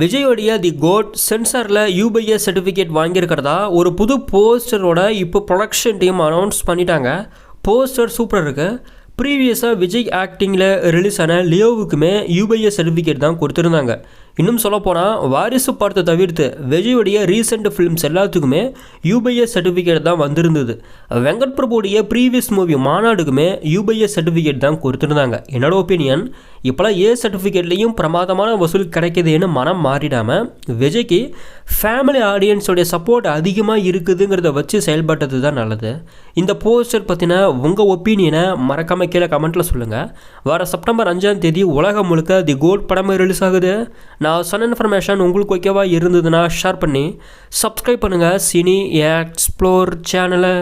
விஜயோடைய the goat சென்சாரில் UPS certificate வாங்கியிருக்கிறதா? ஒரு புது போஸ்டரோட இப்போ ப்ரொடக்ஷன் டீம் அனௌன்ஸ் பண்ணிட்டாங்க. போஸ்டர் சூப்பராக இருக்குது ப்ரீவியஸாக விஜய் ஆக்டிங்கில் ரிலீஸ் ஆன லியோவுக்குமே யூபிஎஸ் சர்டிஃபிகேட் தான் கொடுத்துருந்தாங்க. இன்னும் சொல்லப்போனால் வாரிசு படத்தை தவிர்த்து விஜயுடைய ரீசெண்ட் ஃபிலிம்ஸ் எல்லாத்துக்குமே யூபிஎஸ் சர்டிஃபிகேட் தான் வந்திருந்தது. வெங்கட் பிரபுடைய ப்ரீவியஸ் மூவி மாநாடுக்குமே யூபிஎஸ் சர்டிஃபிகேட் தான் கொடுத்துருந்தாங்க. என்னோட ஒப்பீனியன் இப்போலாம் ஏ சர்டிஃபிகேட்லேயும் பிரமாதமான வசூல் கிடைக்குதுன்னு மனம் மாறிடாமல் விஜய்க்கு ஃபேமிலி ஆடியன்ஸோடைய சப்போர்ட் அதிகமாக இருக்குதுங்கிறத வச்சு செயல்பட்டது தான் நல்லது. இந்த போஸ்டர் பற்றின உங்கள் ஒப்பீனியனை மறக்காமல் கீழே கமெண்ட்டில் சொல்லுங்கள் வர செப்டம்பர் அஞ்சாம் தேதி உலகம் முழுக்க தி கோட் படமே ரிலீஸ் ஆகுது. நான் சொன்ன இன்ஃபர்மேஷன் உங்களுக்கு ஓகேவா இருந்ததுன்னா ஷேர் பண்ணி சப்ஸ்கிரைப் பண்ணுங்கள் சினி எக்ஸ்ப்ளோர் சேனலை